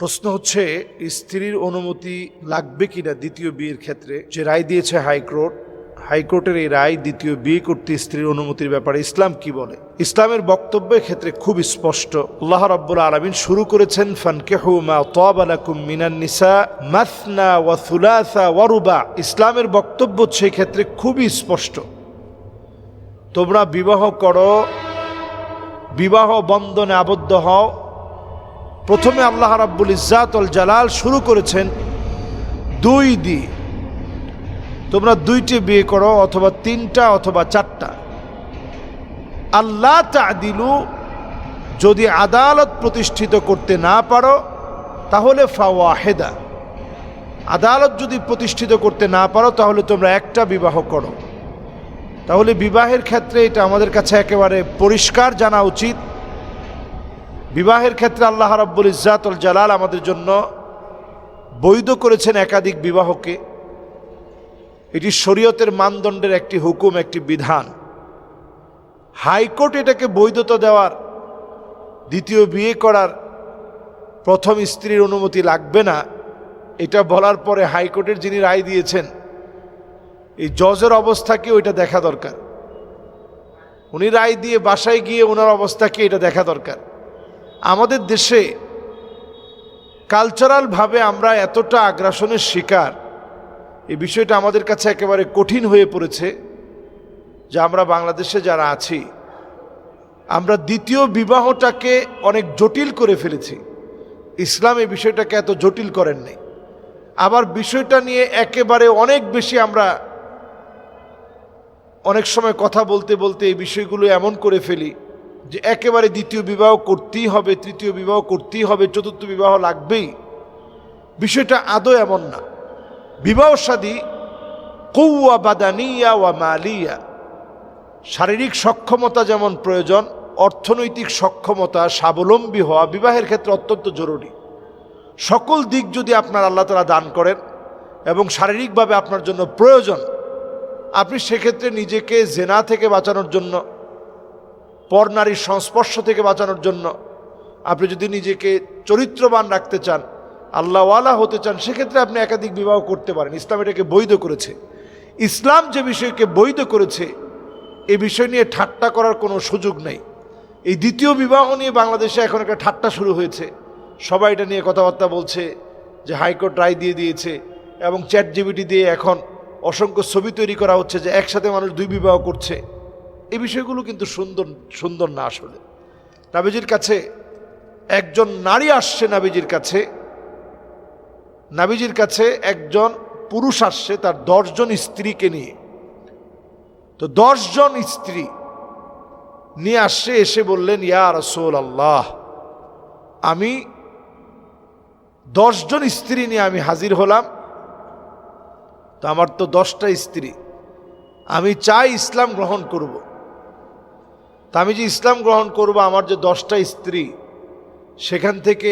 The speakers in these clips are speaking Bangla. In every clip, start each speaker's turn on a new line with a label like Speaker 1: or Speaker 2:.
Speaker 1: প্রশ্ন হচ্ছে স্ত্রীর অনুমতি লাগবে কিনা দ্বিতীয় বিয়ের ক্ষেত্রে? যে রায় দিয়েছে হাইকোর্ট, হাইকোর্টের এই রায় দ্বিতীয় বিয়ে করতে স্ত্রীর অনুমতির ব্যাপারে ইসলাম কি বলে? ইসলামের বক্তব্যের ক্ষেত্রে খুব স্পষ্ট। আল্লাহ রাব্বুল আলামিন শুরু করেছেন, ফানকেহু মা তাবালাকুম মাসনা ওয়া সুলাসা ওয়া ইসলামের বক্তব্য সেই ক্ষেত্রে খুবই স্পষ্ট। তোমরা বিবাহ করো, বিবাহ বন্ধনে আবদ্ধ হও প্রথমে আল্লাহ রাব্বুল ইজ্জাতুল জালাল শুরু করেছেন দুই দিয়ে। তোমরা দুইটি বিয়ে করো অথবা তিনটা অথবা চারটা। আল্লাহ তাদিলু, যদি আদালত প্রতিষ্ঠিত করতে না পারো, তাহলে ফাওয়াহেদা। আদালত যদি প্রতিষ্ঠিত করতে না পারো, তাহলে তোমরা একটা বিবাহ করো। তাহলে বিবাহের ক্ষেত্রে এটা আমাদের কাছে একেবারে পরিষ্কার জানা উচিত। বিবাহের ক্ষেত্রে আল্লাহ রাব্বুল ইজ্জাতুল জালাল আমাদের জন্য বৈধ করেছেন একাধিক বিবাহকে। এটি শরীয়তের মানদণ্ডের একটি হুকুম, একটি বিধান। হাইকোর্ট এটাকে বৈধতা দেওয়ার, দ্বিতীয় বিয়ে করার প্রথম স্ত্রীর অনুমতি লাগবে না। এটা বলার পরে হাইকোর্টের যিনি রায় দিয়েছেন, এই জজের অবস্থা কি ওইটা দেখা দরকার। উনি রায় দিয়ে বাসায় গিয়ে ওনার অবস্থা কি এটা দেখা দরকার। আমাদের দেশে কালচারালভাবে আমরা এতটা আগ্রাসনের শিকার, এই বিষয়টা আমাদের কাছে একেবারে কঠিন হয়ে পড়েছে যে আমরা বাংলাদেশে যারা আছি, আমরা দ্বিতীয় বিবাহটাকে অনেক জটিল করে ফেলেছি। ইসলাম এই বিষয়টাকে এত জটিল করেন নাই। আবার বিষয়টা নিয়ে একেবারে অনেক বেশি আমরা অনেক সময় কথা বলতে বলতে এই বিষয়গুলো এমন করে ফেলি যে একেবারে দ্বিতীয় বিবাহ করতেই হবে, তৃতীয় বিবাহ করতেই হবে, চতুর্থ বিবাহ লাগবেই। বিষয়টা আদৌ এমন না। বিবাহ সাদী কৌয়া বাদানিয়া ওয়া মালিয়া। শারীরিক সক্ষমতা যেমন প্রয়োজন, অর্থনৈতিক সক্ষমতা স্বাবলম্বী হওয়া বিবাহের ক্ষেত্রে অত্যন্ত জরুরি। সকল দিক যদি আপনার আল্লাহ তালা দান করেন এবং শারীরিকভাবে আপনার জন্য প্রয়োজন, আপনি সেক্ষেত্রে নিজেকে জেনা থেকে বাঁচানোর জন্য পর নারীর সংস্পর্শ থেকে বাঁচানোর জন্য আপনি যদি নিজেকে চরিত্রবান রাখতে চান, আল্লাহওয়ালা হতে চান, সেক্ষেত্রে আপনি একাধিক বিবাহ করতে পারেন। ইসলাম এটাকে বৈধ করেছে। ইসলাম যে বিষয়কে বৈধ করেছে, এ বিষয় নিয়ে ঠাট্টা করার কোনো সুযোগ নেই। এই দ্বিতীয় বিবাহ নিয়ে বাংলাদেশে এখন একটা ঠাট্টা শুরু হয়েছে। সবাই এটা নিয়ে কথাবার্তা বলছে যে হাইকোর্ট রায় দিয়ে দিয়েছে এবং চ্যাট জিবিটি দিয়ে এখন অসংখ্য ছবি তৈরি করা হচ্ছে যে একসাথে মানুষ দুই বিবাহ করছে। এই বিষয়গুলো কিন্তু সুন্দর সুন্দর না আসলে। নাবিজির কাছে একজন নারী আসছে নাবিজির কাছে। নাবিজির কাছে একজন পুরুষ আসছে তার দশজন স্ত্রীকে নিয়ে। তো দশজন স্ত্রী নিয়ে আসছে, এসে বললেন, ইয়া রসোল আল্লাহ আমি দশজন স্ত্রী নিয়ে আমি হাজির হলাম। তো আমার তো দশটা স্ত্রী। আমি চাই ইসলাম গ্রহণ করব। তা আমি যে ইসলাম গ্রহণ করব, আমার যে দশটা স্ত্রী, সেখান থেকে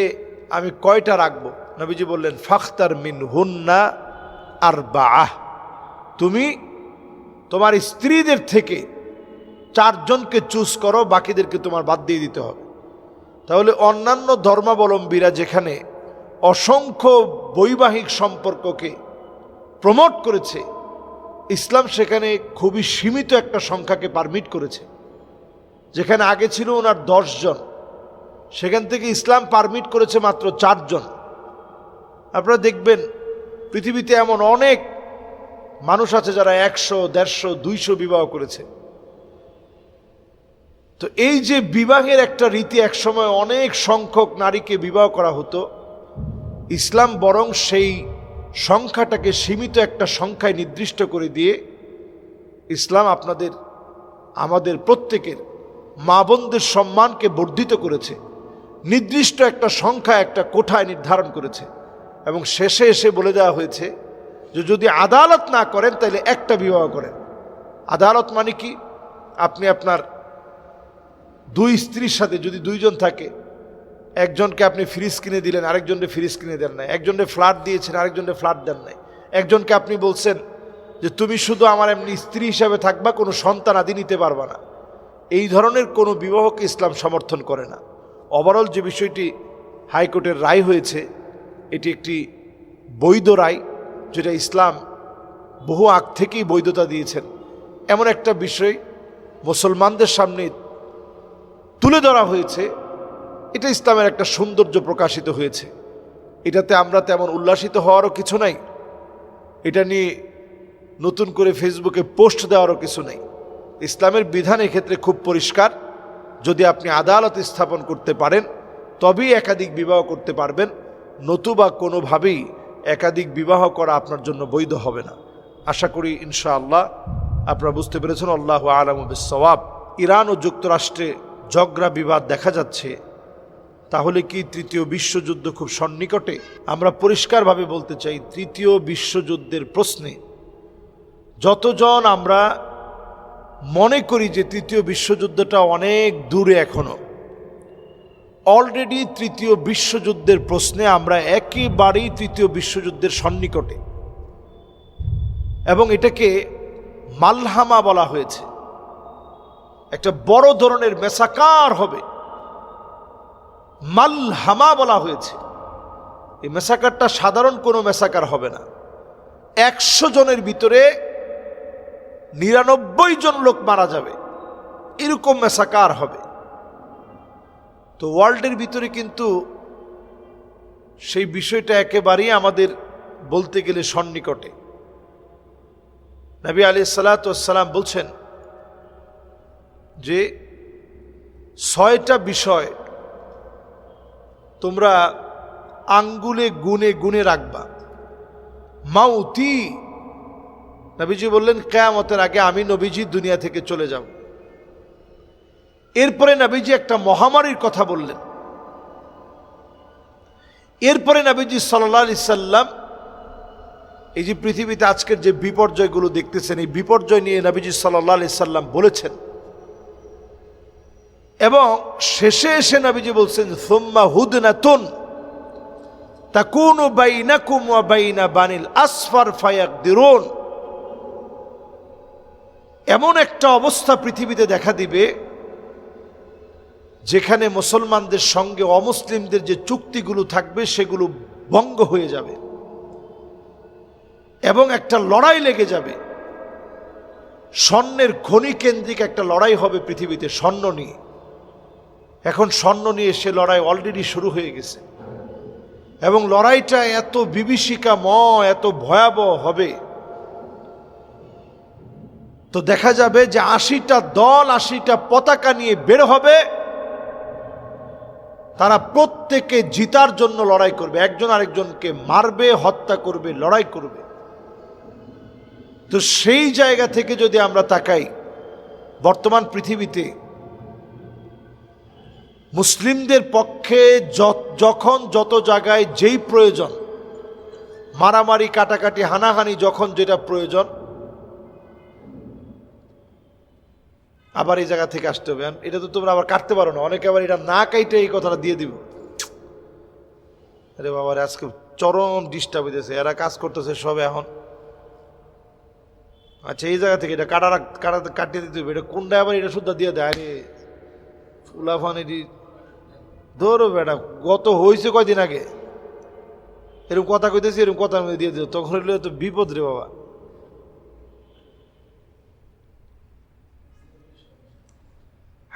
Speaker 1: আমি কয়টা রাখব? নবীজি বললেন, ফাখতার মিন হুন্না আর বাহ তুমি তোমার স্ত্রীদের থেকে চারজনকে চুজ করো, বাকিদেরকে তোমার বাদ দিয়ে দিতে হবে। তাহলে অন্যান্য ধর্মাবলম্বীরা যেখানে অসংখ্য বৈবাহিক সম্পর্ককে প্রমোট করেছে, ইসলাম সেখানে খুবই সীমিত একটা সংখ্যাকে পারমিট করেছে। যেখানে আগে ছিল ওনার জন সেখান থেকে ইসলাম পারমিট করেছে মাত্র চারজন। আপনারা দেখবেন, পৃথিবীতে এমন অনেক মানুষ আছে যারা একশো, দেড়শো, দুইশো বিবাহ করেছে। তো এই যে বিবাহের একটা রীতি একসময় অনেক সংখ্যক নারীকে বিবাহ করা হতো, ইসলাম বরং সেই সংখ্যাটাকে সীমিত একটা সংখ্যায় নির্দিষ্ট করে দিয়ে ইসলাম আপনাদের, আমাদের প্রত্যেকের মা বোনদের সম্মানকে বর্ধিত করেছে। নির্দিষ্ট একটা সংখ্যা, একটা কোঠায় নির্ধারণ করেছে। এবং শেষে এসে বলে দেওয়া হয়েছে যে, যদি আদালত না করেন, তাহলে একটা বিবাহ করেন। আদালত মানে কি? আপনি আপনার দুই স্ত্রীর সাথে যদি দুইজন থাকে, একজনকে আপনি ফ্রিজ কিনে দিলেন, আরেকজনকে ফ্রিজ কিনে দেন নাই। একজনকে ফ্ল্যাট দিয়েছেন, আরেকজনকে ফ্ল্যাট দেন নাই। একজনকে আপনি বলছেন যে, তুমি শুধু আমার এমনি স্ত্রী হিসাবে থাকবা, কোনো সন্তান আদি নিতে পারবা না। এই ধরনের কোনো বিবাহকে ইসলাম সমর্থন করে না। ওভারঅল যে বিষয়টি হাইকোর্টের রায় হয়েছে, এটি একটি বৈধ রায়, যেটা ইসলাম বহু আগ থেকেই বৈধতা দিয়েছেন। এমন একটা বিষয় মুসলমানদের সামনে তুলে ধরা হয়েছে, এটা ইসলামের একটা সৌন্দর্য প্রকাশিত হয়েছে। এটাতে আমরা তেমন উল্লাসিত হওয়ারও কিছু নাই, এটা নিয়ে নতুন করে ফেসবুকে পোস্ট দেওয়ারও কিছু নেই। ইসলামের বিধান এক্ষেত্রে খুব পরিষ্কার। যদি আপনি আদালত স্থাপন করতে পারেন, তবেই একাধিক বিবাহ করতে পারবেন। নতুবা কোনোভাবেই একাধিক বিবাহ করা আপনার জন্য বৈধ হবে না। আশা করি ইনশাআল্লাহ আপনারা বুঝতে পেরেছেন, আল্লাহ আলম সওয়াব ইরান ও যুক্তরাষ্ট্রে ঝগড়া বিবাদ দেখা যাচ্ছে। তাহলে কি তৃতীয় বিশ্বযুদ্ধ খুব সন্নিকটে? আমরা পরিষ্কারভাবে বলতে চাই, তৃতীয় বিশ্বযুদ্ধের প্রশ্নে যতজন আমরা মনে করি যে তৃতীয় বিশ্বযুদ্ধটা অনেক দূরে এখনও। অলরেডি তৃতীয় বিশ্বযুদ্ধের প্রশ্নে আমরা একেবারেই তৃতীয় বিশ্বযুদ্ধের সন্নিকটে। এবং এটাকে মালহামা বলা হয়েছে। একটা বড় ধরনের মেসাকার হবে। মালহামা বলা হয়েছে। এই মেসাকারটা সাধারণ কোনো মেসাকার হবে না। একশো জনের ভিতরে নিরানব্বই জন লোক মারা যাবে। এরকম মেসাকার হবে। তো ওয়ার্ল্ডের ভিতরে কিন্তু সেই বিষয়টা একেবারেই আমাদের বলতে গেলে সন্নিকটে। নবী আলি সালাতাম বলছেন যে, ছয়টা বিষয় তোমরা আঙ্গুলে গুনে গুনে রাখবা। মাউতি নবীজি বললেন, কেয়ামতের আগে আমি নবীজি দুনিয়া থেকে চলে যাব। এরপরে নবীজি একটা মহামারীর কথা বললেন। এরপরে নবীজি সাল্লা সাল্লাম, এই যে পৃথিবীতে আজকের যে বিপর্যয়গুলো দেখতেছেন, এই বিপর্যয় নিয়ে নবীজি সাল্লাহ সাল্লাম বলেছেন। এবং শেষে এসে নবীজি বলছেন, সোম্মা হুদনাতুন তাকুনু বাইনাকুম ওয়া বাইনা বানিল আসফার ফায়াক দিরুন এমন একটা অবস্থা পৃথিবীতে দেখা দিবে, যেখানে মুসলমানদের সঙ্গে অমুসলিমদের যে চুক্তিগুলো থাকবে, সেগুলো ভঙ্গ হয়ে যাবে এবং একটা লড়াই লেগে যাবে। স্বর্ণের খনি কেন্দ্রিক একটা লড়াই হবে পৃথিবীতে, স্বর্ণ নিয়ে। এখন স্বর্ণ নিয়ে সে লড়াই অলরেডি শুরু হয়ে গেছে। এবং লড়াইটা এত বিভীষিকাম এত ভয়াবহ হবে। তো দেখা যাবে যে আশিটা দল, আশিটা পতাকা নিয়ে বের হবে। তারা প্রত্যেকে জিতার জন্য লড়াই করবে। একজন আরেকজনকে মারবে, হত্যা করবে, লড়াই করবে। তো সেই জায়গা থেকে যদি আমরা তাকাই, বর্তমান পৃথিবীতে মুসলিমদের পক্ষে যখন যত জায়গায় যেই প্রয়োজন, মারামারি, কাটাকাটি, হানাহানি যখন যেটা প্রয়োজন আবার এই জায়গা থেকে আসতে হবে। এটা তো তোমরা আবার কাটতে পারো না। অনেকে আবার এটা না কাইটে এই কথাটা দিয়ে দিব। আরে বাবার, আজকে চরম ডিস্টার্ব হইতেছে। এরা কাজ করতেছে সব এখন। আচ্ছা এই জায়গা থেকে এটা কাটা কাটা কাটিয়ে দিতে হবে। এটা কোনটা আবার এটা শুদ্ধ দিয়ে দেয়। আরে ফুলাফান এটি ধরো বেটা, গত হয়েছে কয়দিন আগে। এরকম কথা কইতেছি, এরকম কথা দিয়ে দিও তখন হইলে তো বিপদ রে বাবা।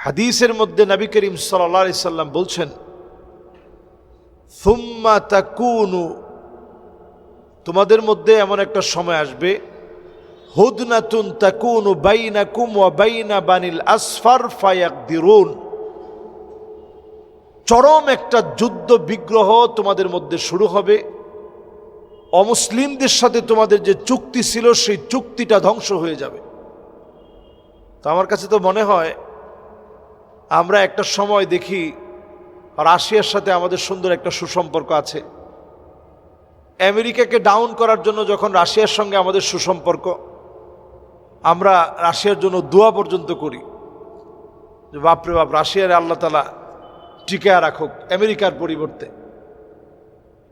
Speaker 1: হাদিসের মধ্যে নবী করিম সাল্লা সাল্লাম বলছেন ফুম্মা তাকুনু তোমাদের মধ্যে এমন একটা সময় আসবে, হুদনাতুন তাকুনু বাইনা কুম ওয়া বাইনা বানিল আসফার ফায়াক দিরুন চরম একটা যুদ্ধ বিগ্রহ তোমাদের মধ্যে শুরু হবে, অমুসলিমদের সাথে তোমাদের যে চুক্তি ছিল সেই চুক্তিটা ধ্বংস হয়ে যাবে। তো আমার কাছে তো মনে হয় আমরা একটা সময় দেখি রাশিয়ার সাথে আমাদের সুন্দর একটা সুসম্পর্ক আছে। আমেরিকাকে ডাউন করার জন্য যখন রাশিয়ার সঙ্গে আমাদের সুসম্পর্ক, আমরা রাশিয়ার জন্য দোয়া পর্যন্ত করি যে, বাপরে বাপ, রাশিয়ার আল্লাহ তালা টিকা রাখুক আমেরিকার পরিবর্তে।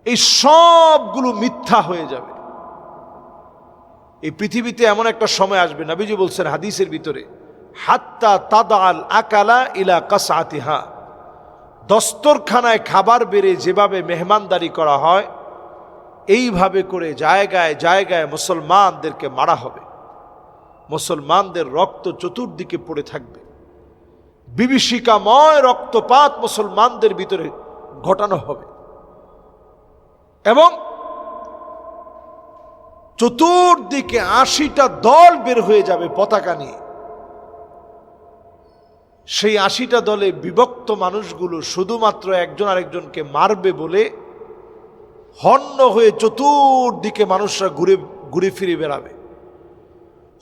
Speaker 1: এই সবগুলো মিথ্যা হয়ে যাবে। এই পৃথিবীতে এমন একটা সময় আসবে, নাবিজি বলছেন হাদিসের ভিতরে হাত্তা তাদাল আকালা ইলা কাসাতিহা দস্তরখানায় খাবার বেড়ে যেভাবে মেহমানদারি করা হয়, এইভাবে করে জায়গায় জায়গায় মুসলমানদেরকে মারা হবে। মুসলমানদের রক্ত চতুর্দিকে পড়ে থাকবে। বিভীষিকাময় রক্তপাত মুসলমানদের ভিতরে ঘটানো হবে। এবং চতুর্দিকে আশিটা দল বের হয়ে যাবে পতাকা নিয়ে। সেই আশিটা দলে বিভক্ত মানুষগুলো শুধুমাত্র একজন আরেকজনকে মারবে বলে হন্য হয়ে চতুর্দিকে মানুষরা ঘুরে ঘুরে ফিরে বেড়াবে।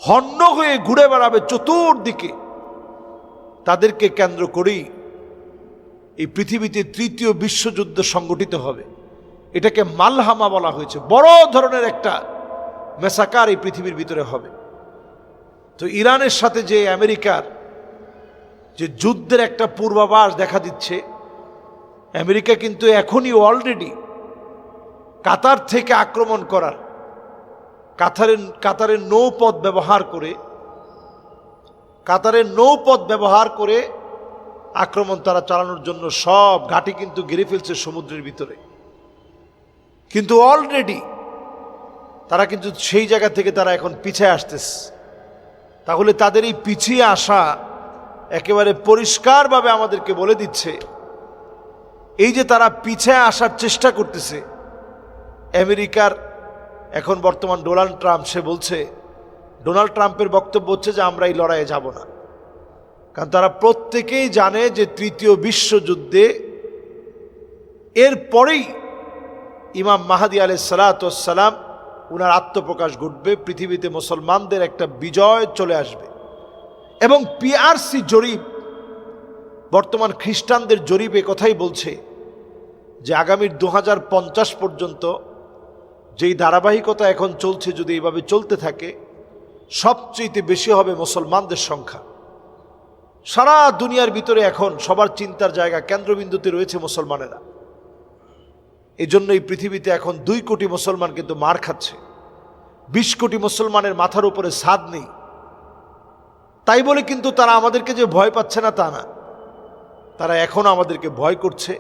Speaker 1: হন্য হয়ে ঘুরে বেড়াবে চতুর্দিকে। তাদেরকে কেন্দ্র করেই এই পৃথিবীতে তৃতীয় বিশ্বযুদ্ধ সংগঠিত হবে। এটাকে মালহামা বলা হয়েছে। বড় ধরনের একটা মেসাকার এই পৃথিবীর ভিতরে হবে। তো ইরানের সাথে যে আমেরিকার যে যুদ্ধের একটা পূর্বাভাস দেখা দিচ্ছে। আমেরিকা কিন্তু এখনই অলরেডি কাতার থেকে আক্রমণ করার, কাতারের কাতারের নৌপথ ব্যবহার করে, কাতারের নৌপথ ব্যবহার করে আক্রমণ তারা চালানোর জন্য সব ঘাটি কিন্তু ঘিরে ফেলছে সমুদ্রের ভিতরে। কিন্তু অলরেডি তারা কিন্তু সেই জায়গা থেকে তারা এখন পিছিয়ে আসতেছে। তাহলে তাদের এই পিছিয়ে আসা একেবারে পরিষ্কারভাবে আমাদেরকে বলে দিচ্ছে, এই যে তারা পিছিয়ে আসার চেষ্টা করতেছে, আমেরিকার এখন বর্তমান ডোনাল্ড ট্রাম্প, সে বলছে, ডোনাল্ড ট্রাম্পের বক্তব্য হচ্ছে যে আমরা এই লড়াইয়ে যাব না। কারণ তারা প্রত্যেকেই জানে যে তৃতীয় বিশ্বযুদ্ধে এর পরেই ইমাম মাহাদি আলাই সালাতাম উনার আত্মপ্রকাশ ঘটবে, পৃথিবীতে মুসলমানদের একটা বিজয় চলে আসবে। এবং পিআরসি জরিপ, বর্তমান খ্রিস্টানদের জরিপ কথাই বলছে যে আগামীর দু হাজার পঞ্চাশ পর্যন্ত যেই ধারাবাহিকতা এখন চলছে যদি এইভাবে চলতে থাকে সবচেয়ে বেশি হবে মুসলমানদের সংখ্যা। সারা দুনিয়ার ভিতরে এখন সবার চিন্তার জায়গা কেন্দ্রবিন্দুতে রয়েছে মুসলমানেরা। এই জন্য এই পৃথিবীতে এখন দুই কোটি মুসলমান কিন্তু মার খাচ্ছে। বিশ কোটি মুসলমানের মাথার উপরে সাদ নেই। তাই বলে কিন্তু তারা আমাদেরকে যে ভয় পাচ্ছে না তা না। তারা এখনও আমাদেরকে ভয় করছে,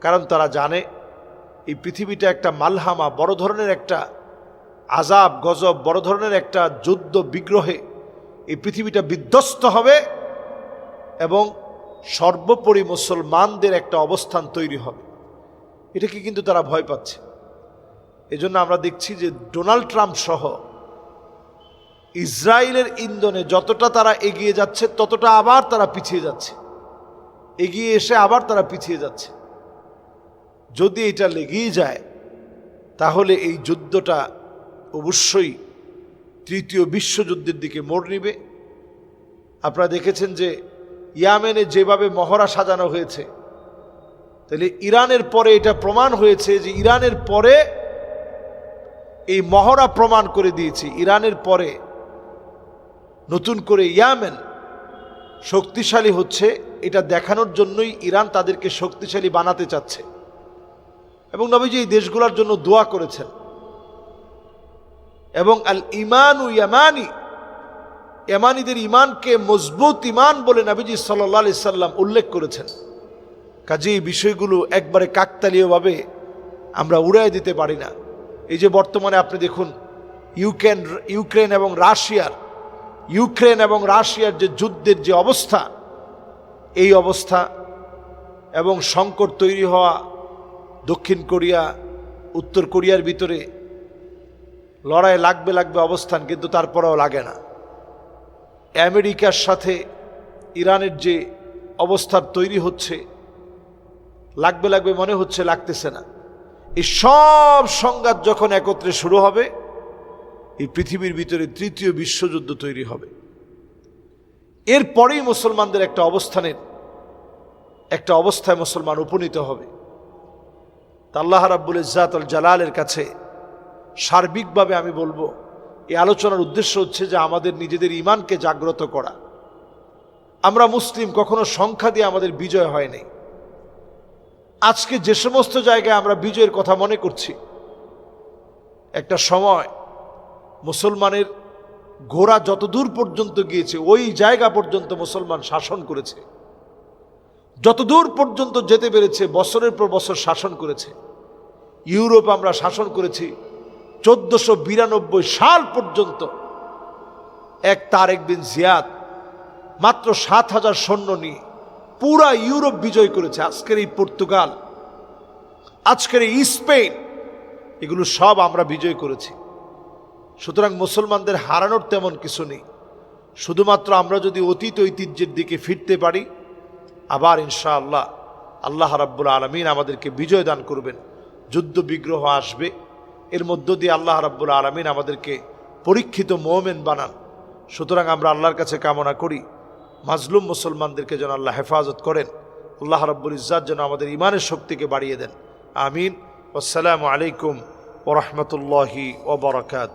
Speaker 1: কারণ তারা জানে এই পৃথিবীটা একটা মালহামা, বড় ধরনের একটা আজাব গজব, বড় ধরনের একটা যুদ্ধ বিগ্রহে এই পৃথিবীটা বিধ্বস্ত হবে এবং সর্বোপরি মুসলমানদের একটা অবস্থান তৈরি হবে। এটাকে কিন্তু তারা ভয় পাচ্ছে। এজন্য আমরা দেখছি যে ডোনাল্ড ট্রাম্প সহ ইসরায়েলের ইন্ধনে যতটা তারা এগিয়ে যাচ্ছে, ততটা আবার তারা পিছিয়ে যাচ্ছে। এগিয়ে এসে আবার তারা পিছিয়ে যাচ্ছে। যদি এটা লেগেই যায়, তাহলে এই যুদ্ধটা অবশ্যই তৃতীয় বিশ্বযুদ্ধের দিকে মোড় নিবে। আপনারা দেখেছেন যে ইয়ামেনে যেভাবে মহড়া সাজানো হয়েছে, তাহলে ইরানের পরে এটা প্রমাণ হয়েছে যে ইরানের পরে এই মহড়া প্রমাণ করে দিয়েছে। ইরানের পরে নতুন করে ইয়ামেন শক্তিশালী হচ্ছে, এটা দেখানোর জন্যই ইরান তাদেরকে শক্তিশালী বানাতে চাচ্ছে। এবং নবীজি এই দেশগুলোর জন্য দোয়া করেছেন। এবং আল ইমান ও ইয়ামানি এমানিদের ইমানকে মজবুত ইমান বলে নবীজি সাল্লা সাল্লাম উল্লেখ করেছেন। কাজে এই বিষয়গুলো একবারে কাকতালীয়ভাবে আমরা উড়াই দিতে পারি না। এই যে বর্তমানে আপনি দেখুন, ইউক্রেন ইউক্রেন এবং রাশিয়ার ইউক্রেন এবং রাশিয়ার যে যুদ্ধের যে অবস্থা, এই অবস্থা এবং সংকট তৈরি হওয়া দক্ষিণ কোরিয়া, উত্তর কোরিয়ার ভিতরে লড়াই লাগবে লাগবে অবস্থান, কিন্তু তারপরেও লাগে না। আমেরিকার সাথে ইরানের যে অবস্থার তৈরি হচ্ছে, লাগবে লাগবে মনে হচ্ছে, লাগতেছে না। এই সব সংঘাত যখন একত্রে শুরু হবে এই পৃথিবীর ভিতরে তৃতীয় বিশ্বযুদ্ধ তৈরি হবে। এরপরেই মুসলমানদের একটা অবস্থানের, একটা অবস্থায় মুসলমান উপনীত হবে। তা আল্লাহ রাব্বুল ইজাতুল জালালের কাছে সার্বিকভাবে আমি বলব, এই আলোচনার উদ্দেশ্য হচ্ছে যে আমাদের নিজেদের ইমানকে জাগ্রত করা। আমরা মুসলিম, কখনো সংখ্যা দিয়ে আমাদের বিজয় হয়নি আজকে যে সমস্ত জায়গায় আমরা বিজয়ের কথা মনে করছি, একটা সময় মুসলমানের ঘোড়া যতদূর পর্যন্ত গিয়েছে, ওই জায়গা পর্যন্ত মুসলমান শাসন করেছে। যতদূর পর্যন্ত যেতে পেরেছে, বছরের পর বছর শাসন করেছে। ইউরোপ আমরা শাসন করেছি চোদ্দশো বিরানব্বই সাল পর্যন্ত। এক তারেক বিন জিয়াদ মাত্র সাত হাজার সৈন্য নিয়ে পুরা ইউরোপ বিজয় করেছে। আজকের এই পর্তুগাল, আজকের এই স্পেন, এগুলো সব আমরা বিজয় করেছি। সুতরাং মুসলমানদের হারানোর তেমন কিছু নেই। শুধুমাত্র আমরা যদি অতীত ঐতিহ্যের দিকে ফিরতে পারি, আবার ইনশাআল্লাহ আল্লাহ রাব্বুল আলমিন আমাদেরকে বিজয় দান করবেন। যুদ্ধ বিগ্রহ আসবে, এর মধ্য দিয়ে আল্লাহ রাব্বুল আলমিন আমাদেরকে পরীক্ষিত মোমেন বানান। সুতরাং আমরা আল্লাহর কাছে কামনা করি, মাজলুম মুসলমানদেরকে যেন আল্লাহ হেফাজত করেন। আল্লাহ রাব্বুল ইজ্জাত যেন আমাদের ইমানের শক্তিকে বাড়িয়ে দেন। আমিন। আসসালামু আলাইকুম ওরহমতুল্লাহি ওবরাকাত